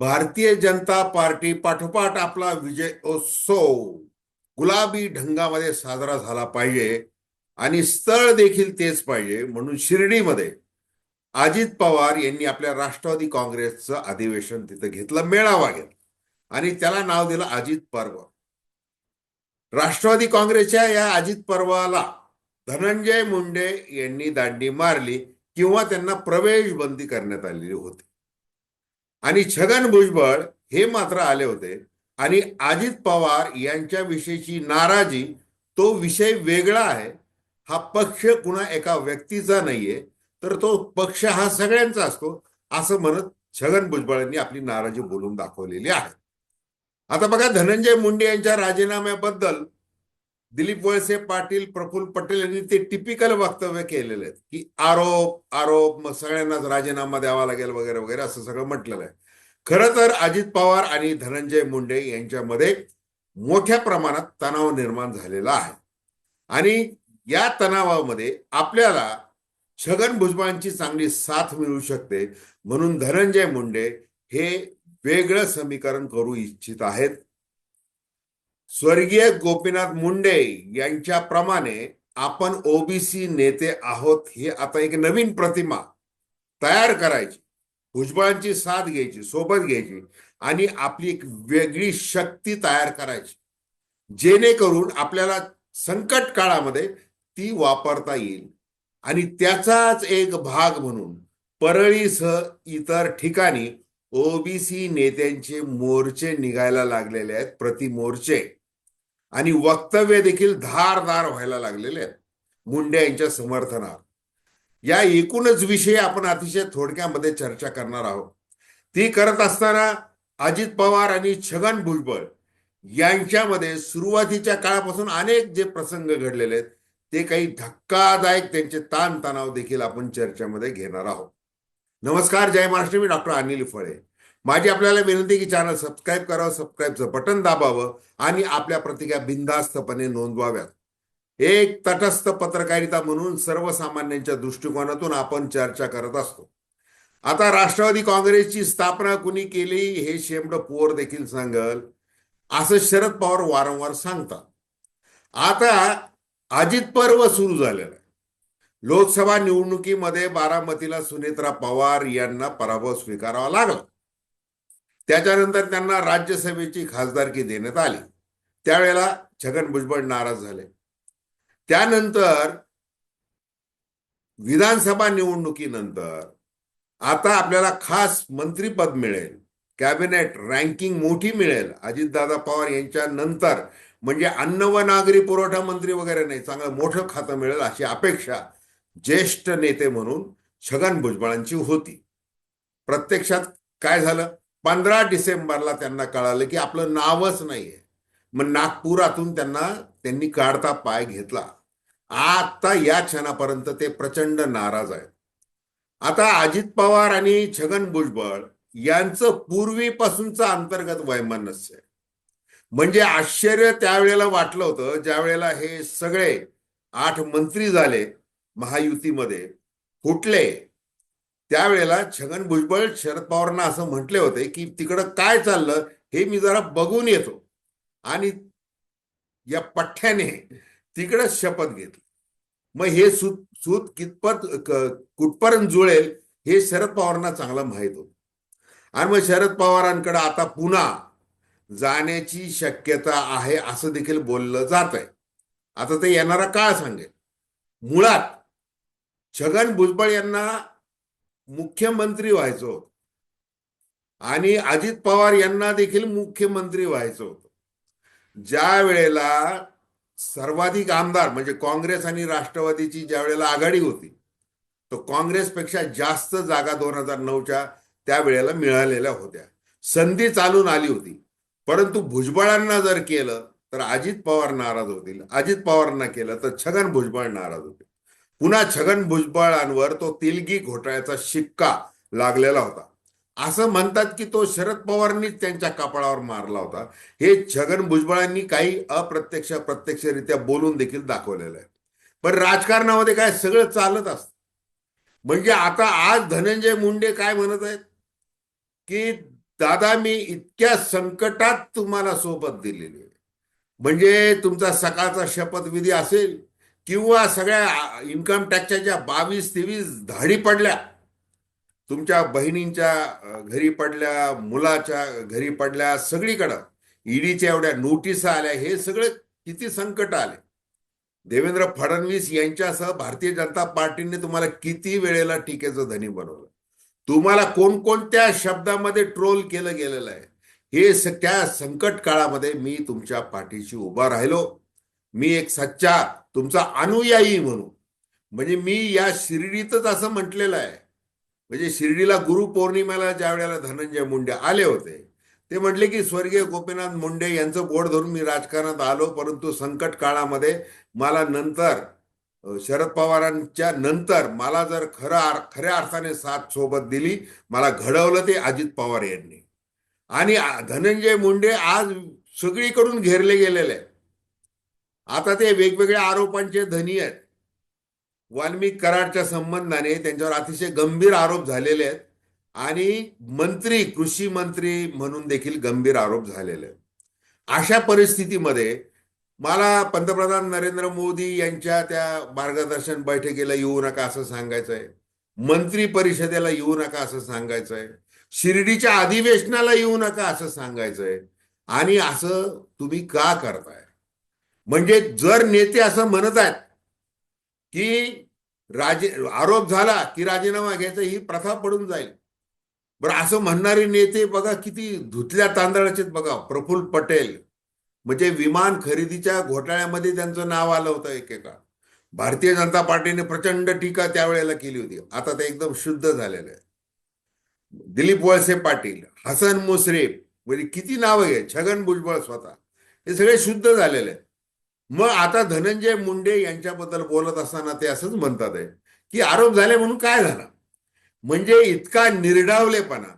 Bharatiya Janata party पाठोपाठ आपला विजय उत्सव गुलाबी ढंगामध्ये साजरा झाला पाहिजे आणि स्थळ देखील तेच पाहिजे म्हणून शिर्डीमध्ये अजित पवार यांनी आपल्या राष्ट्रवादी काँग्रेसचं अधिवेशन तिथं घेतलं मेळावा घेतला. आणि त्याला नाव दिलं अजित पर्व. राष्ट्रवादी काँग्रेसच्या या अजित पर्वाला धनंजय मुंडे यांनी दांडी मारली किंवा त्यांना प्रवेश बंदी करण्यात आलेली होती. आणि छगन भुजबळ हे मात्र आले होते. आणि अजित पवार यांच्याविषयीची नाराजी तो विषय वेगळा आहे. हा पक्ष कुणा एका व्यक्तीचा नाहीये तर तो पक्ष हा सगळ्यांचा असतो असं म्हणत छगन भुजबळांनी आपली नाराजी बोलून दाखवलेली आहे. आता बघा धनंजय मुंडे यांच्या राजीनाम्याबद्दल दिलीप वळसे पाटील प्रफुल्ल पटेल यांनी ते टिपिकल वक्तव्य केलेले आहेत. की आरोप आरोप मग सगळ्यांनाच राजीनामा द्यावा लागेल वगैरे वगैरे असं सगळं म्हटलेलं आहे. खरं तर अजित पवार आणि धनंजय मुंडे यांच्यामध्ये मोठ्या प्रमाणात तणाव निर्माण झालेला आहे. आणि या तणावामध्ये आपल्याला छगन भुजबळांची चांगली साथ मिळू शकते म्हणून धनंजय मुंडे हे वेगळं समीकरण करू इच्छित आहेत. स्वर्गीय गोपीनाथ मुंडे यांच्याप्रमाणे आपण ओबीसी नेते आहोत हे आता एक नवीन प्रतिमा तयार करायची भुजबळांची साथ घ्यायची सोबत घ्यायची आणि आपली एक वेगळी शक्ती तयार करायची. जेणेकरून आपल्याला संकट काळामध्ये ती वापरता येईल. आणि त्याचाच एक भाग म्हणून परळीसह इतर ठिकाणी ओबीसी नेत्यांचे मोर्चे निघायला लागलेले आहेत प्रति मोर्चे. आणि वक्तव्य देखील धारदार व्हायला लागलेले आहेत. मुंडे यांच्या समर्थनात. या एकूणच विषयी आपण अतिशय थोडक्यामध्ये चर्चा करणार आहोत. ती करत असताना अजित पवार आणि छगन भुजबळ यांच्यामध्ये सुरुवातीच्या काळापासून अनेक जे प्रसंग घडलेले आहेत ते काही धक्कादायक त्यांचे ताणतणाव देखील आपण चर्चेमध्ये घेणार आहोत. नमस्कार जय महाराष्ट्र. मी डॉक्टर अनिल फळे. माझी आपल्याला विनंती की चॅनल सबस्क्राईब करावं सबस्क्राईबचं बटन दाबावं आणि आपल्या प्रतिक्रिया बिनधास्तपणे नोंदवाव्यात. एक तटस्थ पत्रकारिता म्हणून सर्वसामान्यांच्या दृष्टिकोनातून आपण चर्चा करत असतो. आता राष्ट्रवादी काँग्रेसची स्थापना कुणी केली हे शेमड पोर देखील सांगल. असं शरद पवार वारंवार सांगतात. आता अजित पर्व सुरू झालेलं आहे. लोकसभा निवडणुकीमध्ये बारामतीला सुनेत्रा पवार यांना पराभव स्वीकारावा लागला. त्याच्यानंतर त्यांना राज्यसभेची खासदारकी देण्यात आली. त्यावेळेला छगन भुजबळ नाराज झाले. त्यानंतर विधानसभा निवडणुकीनंतर आता आपल्याला खास मंत्रीपद मिळेल. कॅबिनेट रँकिंग मोठी मिळेल. अजितदादा पवार यांच्या नंतर म्हणजे अन्न व नागरी पुरवठा मंत्री वगैरे नाही चांगलं मोठं खातं मिळेल अशी अपेक्षा ज्येष्ठ नेते म्हणून छगन भुजबळांची होती. प्रत्यक्षात काय झालं? पंधरा डिसेंबरला त्यांना कळालं की आपलं नावच नाहीये. मग नागपुरातून त्यांना त्यांनी काढता पाय घेतला. आता या क्षणापर्यंत ते प्रचंड नाराज आहेत. आता अजित पवार आणि छगन भुजबळ यांचं पूर्वीपासूनचं अंतर्गत वैमनस्य म्हणजे आश्चर्य त्यावेळेला वाटलं होतं ज्या वेळेला हे सगळे आठ मंत्री झाले महायुतीमध्ये फुटले. त्यावेळेला छगन भुजबळ शरद पवारांना असं म्हटले होते की तिकडं काय चाललं हे मी जरा बघून येतो. आणि या पठ्ठ्याने तिकडं शपथ घेतली. मग हे सूत सूत कितपत कुठपर्यंत जुळेल हे शरद पवारांना चांगलं माहीत होतं. आणि मग शरद पवारांकडे आता पुन्हा जाण्याची शक्यता आहे असं देखील बोललं जात आहे आता ते येणारा काळ सांगेल. मुळात छगन भुजबळ यांना मुख्यमंत्री व्हायचं होतं. आणि अजित पवार यांना देखील मुख्यमंत्री व्हायचं होतं. ज्या वेळेला सर्वाधिक आमदार म्हणजे काँग्रेस आणि राष्ट्रवादीची ज्या वेळेला आघाडी होती तो काँग्रेसपेक्षा जास्त जागा दोन हजार नऊच्या त्यावेळेला मिळालेल्या होत्या. संधी चालून आली होती. परंतु भुजबळांना जर केलं तर अजित पवार नाराज होतील. अजित पवारांना केलं तर छगन भुजबळ नाराज होतील. पुन्हा छगन भुजबळांवर तो तिलगी घोटाळ्याचा शिक्का लागलेला होता. असं म्हणतात की तो शरद पवारांनीच त्यांच्या कपाळावर मारला होता. हे छगन भुजबळांनी काही अप्रत्यक्ष प्रत्यक्षरित्या बोलून देखील दाखवलेलं आहे. पण राजकारणामध्ये काय सगळं चालत असतं. म्हणजे आता आज धनंजय मुंडे काय म्हणत आहेत? की दादा मी इतक्या संकटात तुम्हाला सोबत दिलेली आहे. म्हणजे तुमचा सकाळचा शपथविधी असेल किंवा सगळ्या इन्कम टॅक्सच्या ज्या बावीस तेवीस धाडी पडल्या तुमच्या बहिणींच्या घरी पडल्या मुलाच्या घरी पडल्या सगळीकडं ईडीच्या एवढ्या नोटिसा आल्या हे सगळे किती संकट आले. देवेंद्र फडणवीस यांच्यासह भारतीय जनता पार्टीने तुम्हाला किती वेळेला टीकेचं धनी बनवलं? तुम्हाला कोणकोणत्या शब्दामध्ये ट्रोल केलं गेलेलं आहे? हे त्या संकट काळामध्ये मी तुमच्या पाठीशी उभा राहिलो. मी एक सच्चा तुमचा अनुयायी म्हणून. म्हणजे मी या शिर्डीतच असं म्हटलेलं आहे. म्हणजे शिर्डीला गुरुपौर्णिमेला ज्या वेळेला धनंजय मुंडे आले होते ते म्हटले की स्वर्गीय गोपीनाथ मुंडे यांचं बोट धरून मी राजकारणात आलो परंतु संकट काळामध्ये मला नंतर शरद पवारांच्या नंतर मला जर खरं आर- खऱ्या अर्थाने साथ सोबत दिली मला घडवलं ते अजित पवार यांनी. आणि धनंजय मुंडे आज सगळीकडून घेरले गेलेले आहेत. आता ते वेगवेगळ्या आरोपांचे धनी आहेत. वाल्मिक कराडच्या संबंधाने त्यांच्यावर अतिशय गंभीर आरोप झालेले आहेत. आणि मंत्री कृषी मंत्री म्हणून देखील गंभीर आरोप झालेले आहेत. अशा परिस्थितीमध्ये मला पंतप्रधान नरेंद्र मोदी यांच्या त्या मार्गदर्शन बैठकीला येऊ नका असं सांगायचं आहे मंत्री परिषदेला येऊ नका असं सांगायचं आहे शिर्डीच्या अधिवेशनाला येऊ नका असं सांगायचं आहे आणि असं तुम्ही का करताय? म्हणजे जर नेते असं म्हणत आहेत की राजे आरोप झाला की राजीनामा घ्यायचा ही प्रथा पडून जाईल. बरं असं म्हणणारे नेते बघा किती धुतल्या तांदळाचे बघा प्रफुल्ल पटेल. म्हणजे विमान खरेदीच्या घोटाळ्यामध्ये त्यांचं नाव आलं होतं एकेका. भारतीय जनता पार्टीने प्रचंड टीका त्यावेळेला केली होती. आता ते एकदम शुद्ध झालेलं आहे. दिलीप वळसे पाटील हसन मुश्रीफ म्हणजे किती नावं आहे छगन भुजबळ स्वतः. हे सगळे शुद्ध झालेले आहेत. मग आता धनंजय मुंडे यांच्याबद्दल बोलत असताना ते असंच म्हणतात आहे की आरोप झाले म्हणून काय झाला? म्हणजे इतका निर्डावलेपणा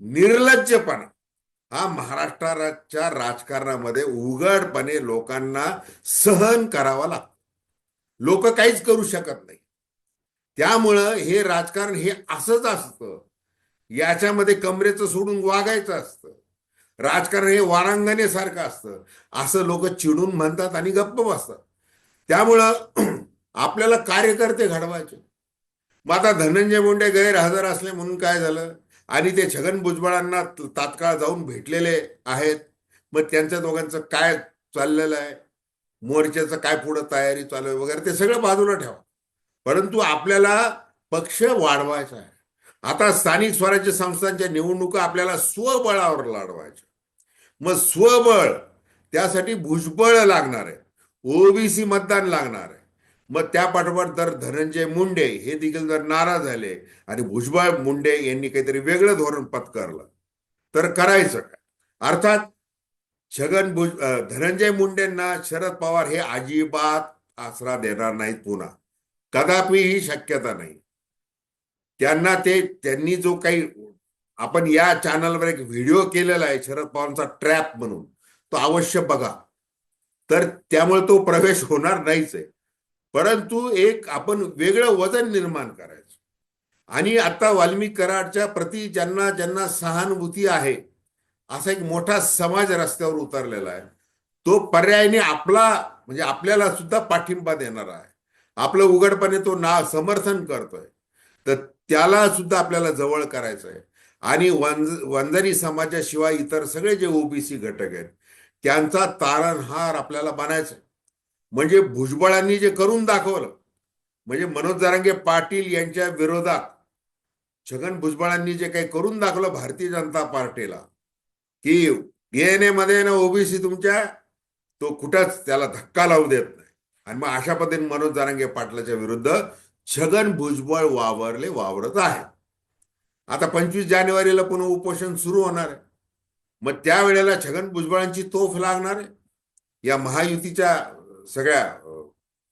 निर्लज्जपणा हा महाराष्ट्राच्या राजकारणामध्ये उघडपणे लोकांना सहन करावा लागतो. लोक काहीच करू शकत नाही. त्यामुळं हे राजकारण हे असंच असतं. याच्यामध्ये कमरेचं सोडून वागायचं असतं. राजकारण हे वारांगणेसारखं असतं. असं लोक चिडून म्हणतात आणि गप्प बसतात. त्यामुळं आपल्याला कार्यकर्ते घडवायचे. मग आता धनंजय मुंडे गैरहजर असले म्हणून काय झालं? आणि ते छगन भुजबळांना तात्काळ जाऊन भेटलेले आहेत. मग त्यांच्या दोघांचं काय चाललेलं आहे? मोर्चाचं काय पुढं तयारी चालू आहे? वगैरे ते सगळं बाजूला ठेवा. परंतु आपल्याला पक्ष वाढवायचा आहे. आता स्थानिक स्वराज्य संस्थांच्या निवडणुका आपल्याला स्वबळावर लढवायच्या. मग स्वबळ त्यासाठी भुजबळ लागणार आहे. ओबीसी मतदान लागणार आहे. मग त्या पाठोपाठ जर धनंजय मुंडे हे देखील जर नाराज झाले आणि भुजबळ मुंडे यांनी काहीतरी वेगळं धोरण पत्करलं तर करायचं काय? अर्थात छगन भुज धनंजय मुंडेंना शरद पवार हे अजिबात आसरा देणार नाहीत पुन्हा. कदापि ही शक्यता नाही. त्यांना ते त्यांनी जो काही आपण या चॅनलवर एक व्हिडिओ केलेला आहे शरद पवारांचा ट्रॅप म्हणून. तो अवश्य बघा. तर त्यामुळे तो प्रवेश होणार नाहीच आहे. परंतु एक आपण वेगळं वजन निर्माण करायचं. आणि आता वाल्मिक कराडच्या प्रति ज्यांना ज्यांना सहानुभूती आहे असा एक मोठा समाज रस्त्यावर उतरलेला आहे. तो पर्यायाने आपला म्हणजे आपल्याला सुद्धा पाठिंबा देणार आहे. आपलं उघडपणे तो ना समर्थन करतोय. तर त्याला सुद्धा आपल्याला जवळ करायचं आहे आणि वंज वंजारी समाजाशिवाय इतर सगळे जे ओबीसी घटक आहेत त्यांचा तारणहार आपल्याला बनायचा म्हणजे भुजबळांनी जे करून दाखवलं म्हणजे मनोज जरांगे पाटील यांच्या विरोधात छगन भुजबळांनी जे काही करून दाखवलं भारतीय जनता पार्टीला की डीएनए मध्ये ना ओबीसी तुमच्या तो कुठंच त्याला धक्का लावू देत नाही. आणि मग अशा पद्धतीने मनोज जरांगे पाटलाच्या विरुद्ध छगन भुजबळ वावरले वावरत आहे आता पंचवीस जानेवारीला पुन्हा उपोषण सुरू होणार आहे. मग त्यावेळेला छगन भुजबळांची तोफ लागणार आहे. या महायुतीच्या सगळ्या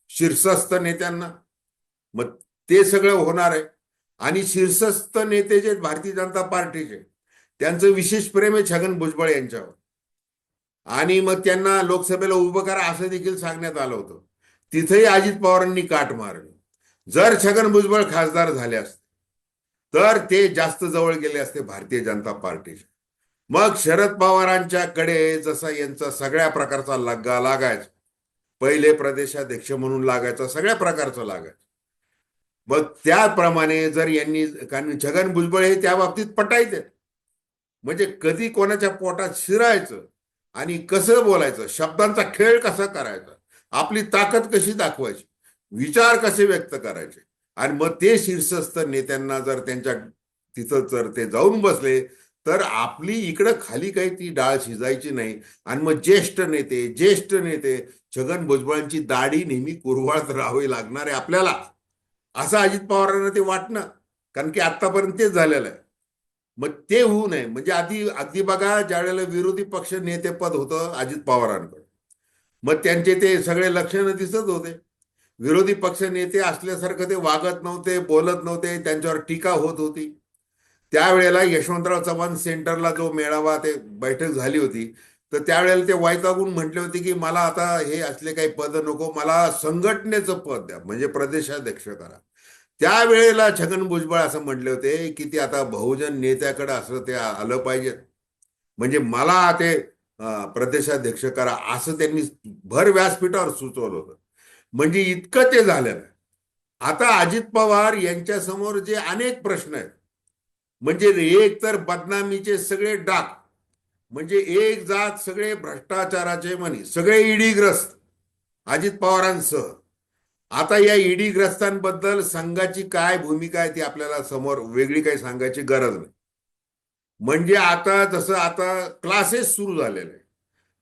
शीर्षस्थ नेत्यांना. मग ते सगळं होणार आहे. आणि शीर्षस्थ नेते जे भारतीय जनता पार्टीचे त्यांचं विशेष प्रेम आहे छगन भुजबळ यांच्यावर. आणि मग त्यांना लोकसभेला उभं करा असं देखील सांगण्यात आलं होतं. तिथेही अजित पवारांनी काट मारली. जर छगन भुजबळ खासदार झाले असते तर ते जास्त जवळ गेले असते भारतीय जनता पार्टीचे मग शरद पवारांच्याकडे जसा यांचा सगळ्या प्रकारचा लग्गा लागायचा पहिले प्रदेशाध्यक्ष म्हणून लागायचा सगळ्या प्रकारचा लागायचा. मग त्याप्रमाणे जर यांनी कारण छगन भुजबळ हे त्या बाबतीत पटायचे. म्हणजे कधी कोणाच्या पोटात शिरायचं आणि कसं बोलायचं शब्दांचा खेळ कसा करायचा आपली ताकद कशी दाखवायची विचार कसे व्यक्त करायचे आणि मग ते शीर्षस्थ नेत्यांना जर त्यांच्या तिथं जर ते जाऊन बसले तर आपली इकडं खाली काही ती डाळ शिजायची नाही. आणि मग ज्येष्ठ नेते ज्येष्ठ नेते छगन भुजबळांची दाढी नेहमी कुरवाळत राहावी लागणार आहे आपल्याला. असं अजित पवारांना ते वाटणं. कारण की आतापर्यंत तेच झालेलं आहे. मग ते होऊ नये. म्हणजे आधी अगदी बघा ज्या वेळेला विरोधी पक्ष नेतेपद होतं अजित पवारांकडे. मग त्यांचे ते सगळे लक्षणं दिसत होते. विरोधी पक्ष नेते असल्यासारखं ते वागत नव्हते बोलत नव्हते त्यांच्यावर टीका होत होती. त्यावेळेला यशवंतराव चव्हाण सेंटरला जो मेळावा ते बैठक झाली होती तर त्यावेळेला ते वैतागून म्हटले होते की मला आता हे असले काही पद नको मला संघटनेचं पद द्या म्हणजे प्रदेशाध्यक्ष करा. त्यावेळेला छगन भुजबळ असं म्हटले होते की ते आता बहुजन नेत्याकडे असं ते आलं पाहिजे. म्हणजे मला ते प्रदेशाध्यक्ष करा असं त्यांनी भर व्यासपीठावर सुचवलं होतं. म्हणजे इतकं ते झालं. आता अजित पवार यांच्या समोर जे अनेक प्रश्न आहेत. म्हणजे एक तर बदनामीचे सगळे डाक. म्हणजे एक जात सगळे भ्रष्टाचाराचे म्हणे सगळे ईडीग्रस्त अजित पवारांसह. आता या ईडी ग्रस्तांबद्दल संघाची काय भूमिका आहे ती आपल्याला समोर वेगळी काही सांगायची गरज नाही. म्हणजे आता जसं आता क्लासेस सुरू झालेले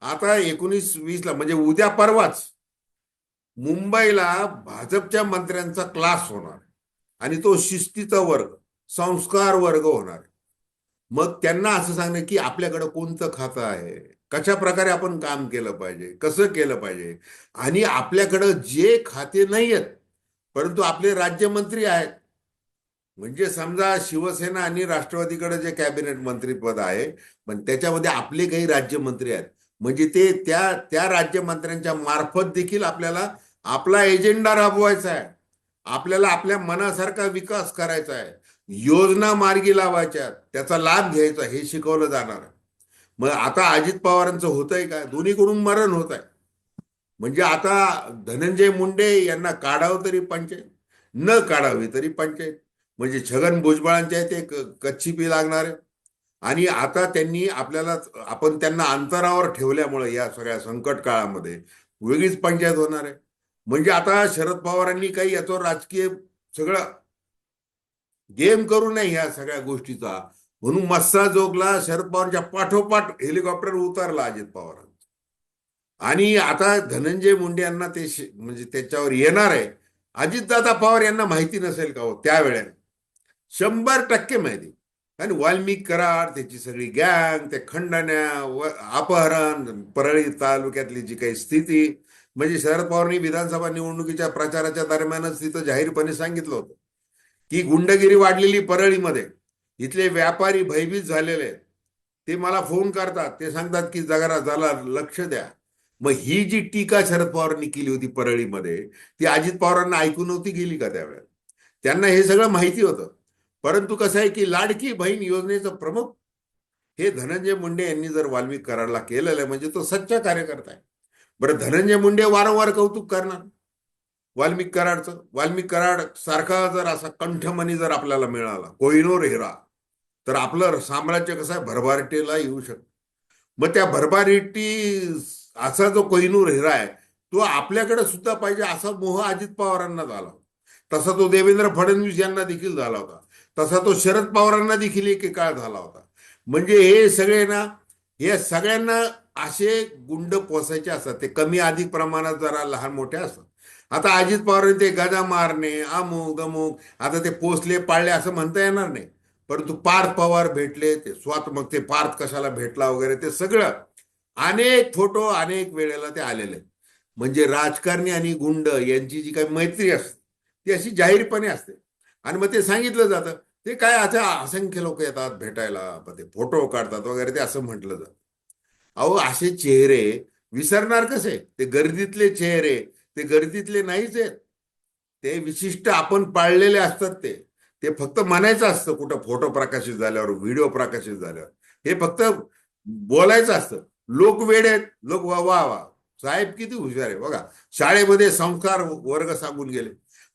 आता एकोणीस वीसला म्हणजे उद्या परवाच मुंबईला भाजपच्या मंत्र्यांचा क्लास होणार. आणि तो शिस्तीचा वर्ग संस्कार वर्ग होणार. मग त्यांना असं सांगणं की आपल्याकडे कोणतं खातं आहे? कशा प्रकारे आपण काम केलं पाहिजे? कसं केलं पाहिजे? आणि आपल्याकडं जे खाते नाही आहेत परंतु आपले राज्यमंत्री आहेत. म्हणजे समजा शिवसेना आणि राष्ट्रवादीकडे जे कॅबिनेट मंत्रीपद आहे पण त्याच्यामध्ये आपले काही राज्यमंत्री आहेत. म्हणजे ते त्या त्या राज्यमंत्र्यांच्या मार्फत देखील आपल्याला आपला एजेंडा राबवायचा आहे. आपल्याला आपल्या मनासारखा विकास करायचा आहे. योजना मार्गी लावायच्या त्याचा लाभ घ्यायचा हे शिकवलं जाणार आहे. मग आता अजित पवारांचं होतंय काय दोन्हीकडून मरण होत आहे म्हणजे आता धनंजय मुंडे यांना काढावं तरी पंचायत न काढावी तरी पंचायत. म्हणजे छगन भुजबळांच्या ते क- कच्ची पी लागणार आहे. आणि आता त्यांनी आपल्याला आपण त्यांना अंतरावर ठेवल्यामुळे या सगळ्या संकट काळामध्ये वेगळीच पंचायत होणार आहे. म्हणजे आता शरद पवारांनी काही याचं राजकीय सगळं गेम करू नये ह्या सगळ्या गोष्टीचा. म्हणून मस्सा जोगला शरद पवारच्या पाठोपाठ हेलिकॉप्टर उतरला अजित पवारांचा. आणि आता धनंजय मुंडे यांना ते म्हणजे त्याच्यावर येणार आहे. अजितदादा पवार यांना माहिती नसेल का हो? त्यावेळेला. शंभर टक्के माहिती. आणि वाल्मिक कराड त्याची सगळी गँग ते खंडण्या व अपहरण परळी तालुक्यातली जी काही स्थिती म्हणजे शरद पवारांनी विधानसभा निवडणुकीच्या प्रचाराच्या दरम्यानच तिथं जाहीरपणे सांगितलं होतं. की गुंडगिरी वाढलेली परळीमध्ये इथले व्यापारी भयभीत झालेले आहेत. ते मला फोन करतात. ते सांगतात की जगारा झाला लक्ष द्या. मग ही जी टीका शरद पवारांनी केली होती परळीमध्ये ती अजित पवारांना ऐकून नव्हती गेली का त्यावेळेला त्यांना हे सगळं माहिती होतं. परंतु कसं आहे की लाडकी बहीण योजनेचं प्रमुख हे धनंजय मुंडे यांनी जर वाल्मिक कराडला केलेलं आहे म्हणजे तो सच्चा कार्यकर्ता आहे. बरं धनंजय मुंडे वारंवार कौतुक करणार. वाल्मिक कराडचं वाल्मिक कराड सारखा जर असा कंठमणी जर आपल्याला मिळाला कोहिनोर हिरा तर आपलं साम्राज्य कसं आहे? भरभारटीला येऊ शकतं. मग त्या भरभारटी असा जो कोहिनूर हिरा आहे तो आपल्याकडे सुद्धा पाहिजे असा मोह अजित पवारांना झाला तसा तो देवेंद्र फडणवीस यांना देखील झाला होता. तसा तो शरद पवारांना देखील एक काळ झाला होता. म्हणजे हे सगळे ना हे सगळ्यांना असे गुंड पोसायचे असतात. ते कमी अधिक प्रमाणात जरा लहान मोठे असतात. आता अजित पवारांनी ते गदा मारणे अमुक अमुक आता ते पोचले पाळले असं म्हणता येणार नाही. परंतु पार्थ पवार भेटले ते स्वात मग ते पार्थ कशाला भेटला वगैरे ते सगळं अनेक फोटो अनेक वेळेला ते आलेले म्हणजे राजकारणी आणि गुंड यांची जी काही मैत्री असते ती अशी जाहीरपणे असते. आणि मग ते सांगितलं जातं ते काय आता असंख्य लोक येतात भेटायला ते फोटो काढतात वगैरे ते असं म्हटलं जात. अहो असे चेहरे विसरणार कसे? ते गर्दीतले चेहरे ते गर्दीतले नाहीच आहेत. ते विशिष्ट आपण पाळलेले असतात ते. ते फक्त म्हणायचं असतं कुठं फोटो प्रकाशित झाल्यावर व्हिडिओ प्रकाशित झाल्यावर. हे फक्त बोलायचं असतं. लोक वेड आहेत. लोक वा वा वा. साहेब किती हुशार आहे. बघा शाळेमध्ये संस्कार वर्ग सांगून गेले.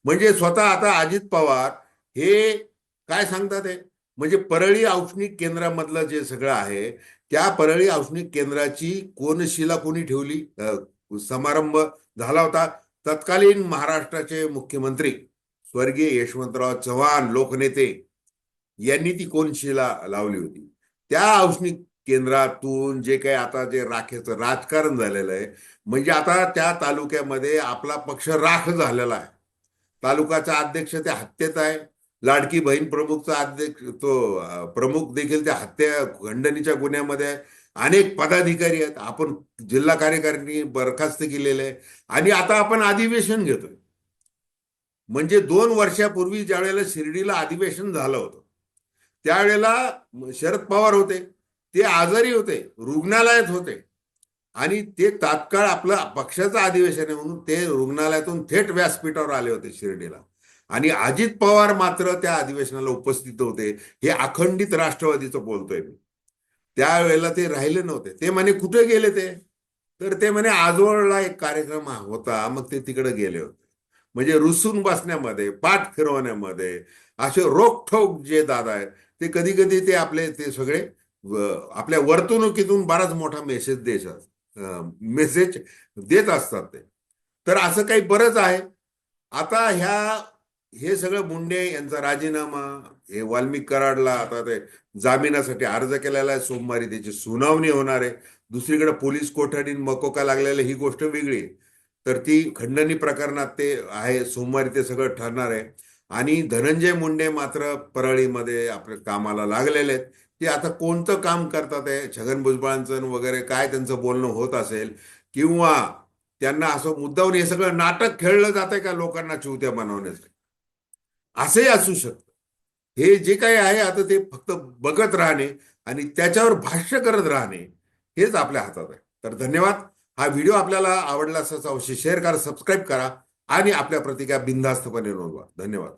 म्हणजे स्वतः आता अजित पवार हे काय सांगतात हे? म्हणजे परळी औष्णिक केंद्रामधलं जे सगळं आहे त्या परळी औष्णिक केंद्राची कोनशिला कोणी ठेवली? समारंभ झाला होता. तत्कालीन महाराष्ट्राचे मुख्यमंत्री स्वर्गीय यशवंतराव चव्हाण लोकनेते यांनी ती कोनशिला लावली होती. त्या औष्णिक केंद्रातून जे काही आता जे राखेचं राजकारण झालेलं आहे म्हणजे आता त्या तालुक्यामध्ये आपला पक्ष राख झालेला आहे. तालुकाचा अध्यक्ष त्या हत्येत आहे. लाडकी बहीण प्रमुखचा अध्यक्ष तो प्रमुख देखील त्या हत्या खंडणीच्या गुन्ह्यामध्ये अनेक पदाधिकारी आहेत. आपण जिल्हा कार्यकारिणी बरखास्त केलेले आहे. आणि आता आपण अधिवेशन घेतोय. म्हणजे दोन वर्षापूर्वी ज्या वेळेला शिर्डीला अधिवेशन झालं होतं त्यावेळेला शरद पवार होते. ते आजारी होते. रुग्णालयात होते. आणि ते तात्काळ आपलं पक्षाचं अधिवेशन आहे म्हणून ते रुग्णालयातून थेट व्यासपीठावर आले होते शिर्डीला. आणि अजित पवार मात्र त्या अधिवेशनाला उपस्थित होते. हे अखंडित राष्ट्रवादीचं बोलतोय मी. त्यावेळेला ते राहिले नव्हते. ते म्हणे कुठे गेले ते? तर ते म्हणे आजवळला एक कार्यक्रम होता. मग ते तिकडे गेले होते. म्हणजे रुसून बसण्यामध्ये पाठ फिरवण्यामध्ये असे रोखठोक जे दादा आहेत ते कधी कधी ते आपले ते सगळे आपल्या वर्तणुकीतून बराच मोठा मेसेज देत मेसेज देत असतात ते. तर असं काही बरंच आहे. आता ह्या हे सगळं मुंडे यांचा राजीनामा हे वाल्मिक कराडला आता ते जामिनासाठी अर्ज केलेला आहे. सोमवारी त्याची सुनावणी होणार आहे. दुसरीकडे पोलीस कोठडीत मकोका लागलेला ही गोष्ट वेगळी तर ती खंडणी प्रकरणात ते आहे सोमवारी ते सगळं ठरणार आहे. आणि धनंजय मुंडे मात्र परळीमध्ये आपल्या कामाला लागलेले आहेत. ते आता कोणतं काम करतात आहे छगन भुजबळांचं वगैरे काय त्यांचं बोलणं होत असेल किंवा त्यांना असं मुद्दावून हे सगळं नाटक खेळलं जातंय का लोकांना चिवत्या बनवण्यासाठी? असंही असू शकतं. हे जे काही आहे आता ते फक्त बघत राहणे आणि त्याच्यावर भाष्य करत राहणे हेच आपल्या हातात आहे. तर धन्यवाद. हा व्हिडिओ आपल्याला आवडला असाच अवश्य शेअर करा सबस्क्राईब करा आणि आपल्या प्रतिक्रिया बिनधास्तपणे नोंदवा. धन्यवाद.